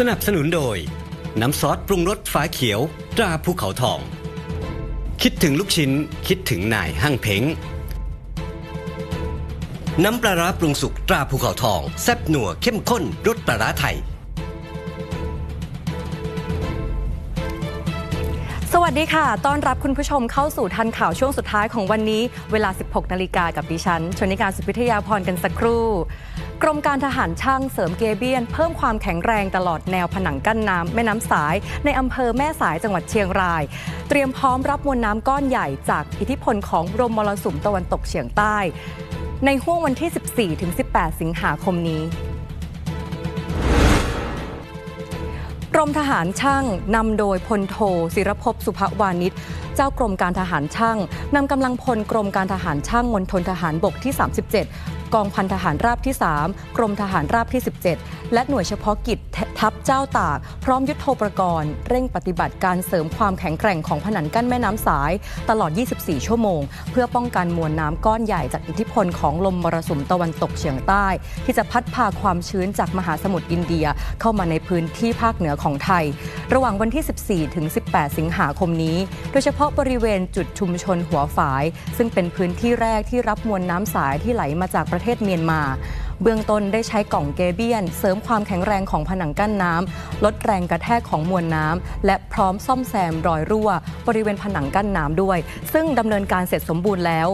สนับสนุนโดย น้ำซอสปรุงรสฟ้าเขียว ตราภูเขาทอง คิดถึงลูกชิ้น คิดถึงนายห้างเพ้ง น้ำปลาร้าปรุงสุกตราภูเขาทอง แซ่บหนัวเข้มข้นรสปลาร้าไทย สวัสดีค่ะ ต้อนรับคุณผู้ชมเข้าสู่ทันข่าวช่วงสุดท้ายของวันนี้ เวลา 16 นาฬิกากับดิฉัน ชนิการสุพิทยาพรกันสักครู่ กรมการทหารช่างเสริมเกเบียน เพิ่มความแข็งแรงตลอดแนวผนังกั้นน้ำแม่น้ำสาย ในอำเภอแม่สายจังหวัดเชียงราย เตรียมพร้อมรับมวลน้ำก้อนใหญ่จากอิทธิพลของลมมรสุมตะวันตกเฉียงใต้ ในห่วงวันที่ 14-18 สิงหาคมนี้ มทหารช่างนำโดยพลโทศิรภพสุภวานิชเจ้ากรมการทหารช่างนำกำลังพลกรมการทหารช่างมณฑลทหารบกที่ 37 กองพันทหารราบที่ 3 กรมทหารราบที่ 17 และหน่วยเฉพาะกิจทัพเจ้าตาก พร้อมยุทโธปกรณ์ เร่งปฏิบัติการเสริมความแข็งแกร่งของผนังกั้นแม่น้ำสาย ตลอด 24 ชั่วโมง เพื่อป้องกันมวลน้ำก้อนใหญ่จากอิทธิพลของลมมรสุมตะวันตกเฉียงใต้ ที่จะพัดพาความชื้นจากมหาสมุทรอินเดียเข้ามาในพื้นที่ภาคเหนือของไทย ระหว่างวันที่ 14 ถึง 18 สิงหาคมนี้ โดยเฉพาะบริเวณจุดชุมชนหัวฝาย ซึ่งเป็นพื้นที่แรกที่รับมวลน้ำสายที่ไหลมาจากประเทศเมียนมา เบื้องต้นได้ใช้กล่องเกเบียน เสริมความแข็งแรงของผนังกั้นน้ำลดแรงกระแทกของมวลน้ำและพร้อมซ่อมแซมรอยรั่ว บริเวณผนังกั้นน้ำด้วย ซึ่งดำเนินการเสร็จสมบูรณ์แล้ว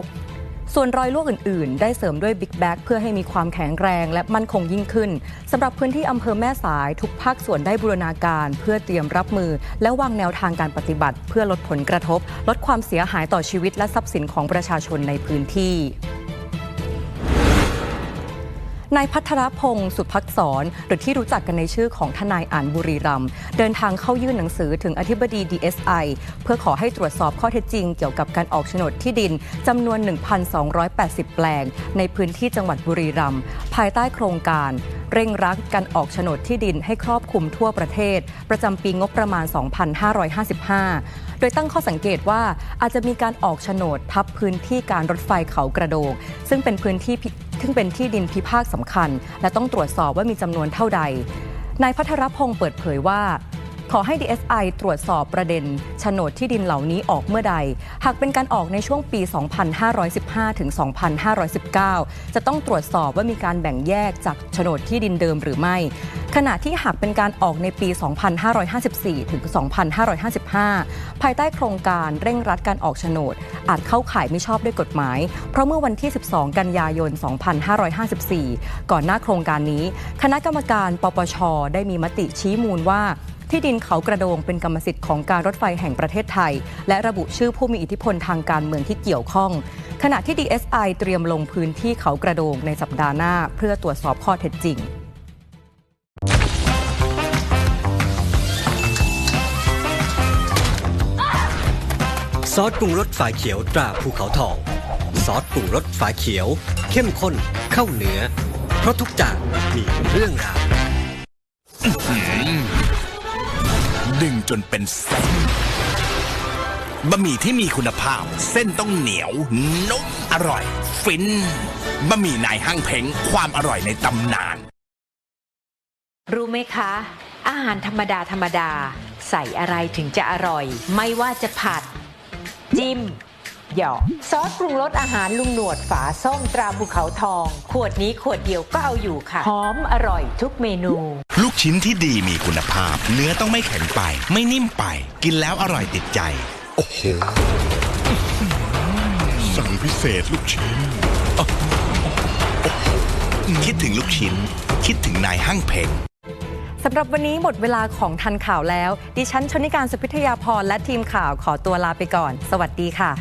ส่วนรอยรั่วอื่นๆ ได้เสริมด้วยบิ๊กแบ็กเพื่อให้มีความแข็งแรงและมั่นคงยิ่งขึ้นสำหรับพื้นที่อำเภอแม่สายทุกภาคส่วนได้บูรณาการ เพื่อเตรียมรับมือ และวางแนวทางการปฏิบัติ เพื่อลดผลกระทบ ลดความเสียหายต่อชีวิตและทรัพย์สินของประชาชนในพื้นที่ นายพัทรพงศ์สุภักษรหรือที่รู้จักกันในชื่อของทนายอ่านบุรีรัมย์เดินทางเข้ายื่นหนังสือถึงอธิบดี DSI เพื่อขอให้ตรวจสอบข้อเท็จจริงเกี่ยวกับการออกโฉนดที่ดินจำนวน 1,280 แปลง ในพื้นที่จังหวัดบุรีรัมย์ภายใต้โครงการ เร่งรัดการออกโฉนดที่ดินให้ครอบคลุมทั่วประเทศ ประจำปีงบประมาณ 2555 โดยตั้งข้อสังเกตว่าอาจจะมีการออกโฉนดทับพื้นที่การรถไฟเขากระโดง ซึ่งเป็นพื้นที่ซึ่งเป็นที่ดินพิพาทสำคัญ และต้องตรวจสอบว่ามีจำนวนเท่าใดนายพัทรพงศ์เปิดเผยว่า ขอให้ DSI ตรวจสอบประเด็นโฉนดที่ดินเหล่านี้ออกเมื่อใด หากเป็นการออกในช่วงปี 2515 ถึง 2519 จะต้องตรวจสอบว่ามีการแบ่งแยกจากโฉนดที่ดินเดิมหรือไม่ ขณะที่หากเป็นการออกในปี 2554 ถึง 2555 ภายใต้โครงการเร่งรัดการออกโฉนด อาจเข้าข่ายไม่ชอบด้วยกฎหมาย เพราะเมื่อวันที่ 12 กันยายน 2554 ก่อนหน้าโครงการนี้ คณะกรรมการปปชได้มีมติชี้มูลว่า ที่ดินเขากระโดงเป็นกรรมสิทธิ์ของการรถไฟแห่งประเทศไทย และระบุชื่อผู้มีอิทธิพลทางการเมืองที่เกี่ยวข้อง ขณะที่ DSI เตรียมลงพื้นที่เขากระโดงในสัปดาห์หน้า เพื่อตรวจสอบข้อเท็จจริงซอสปรุงรสฝาเขียวตราภูเขาทองซอสปรุงรสฝาเขียว เข้มข้นเข้าเนื้อ เพราะทุกจานมีเรื่องราว ดึงจนเป็นเส้นบะหมี่ที่มีคุณภาพ เส้นต้องเหนียว นุ่ม อร่อย ฟินบะหมี่นายห้างเพ้งความอร่อยในตำนาน รู้ไหมคะ อาหารธรรมดาธรรมดา ใส่อะไรถึงจะอร่อย ไม่ว่าจะผัด จิ้ม หยอกซอสปรุงรสอาหารลุงหนวดฝาส้มตราภูเขาทอง ขวดนี้ขวดเดียวก็เอาอยู่ค่ะหอมอร่อยทุกเมนู ลูกชิ้นที่ดีมีคุณภาพ เนื้อต้องไม่แข็งไป ไม่นิ่มไป กินแล้วอร่อยติดใจ โอ้โหสั่งพิเศษลูกชิ้น คิดถึงลูกชิ้น คิดถึงนายห้างเพ้งสำหรับวันนี้หมดเวลาของทันข่าวแล้ว ดิฉันชนิการสุพิทยาพรและทีมข่าวขอตัวลาไปก่อน สวัสดีค่ะ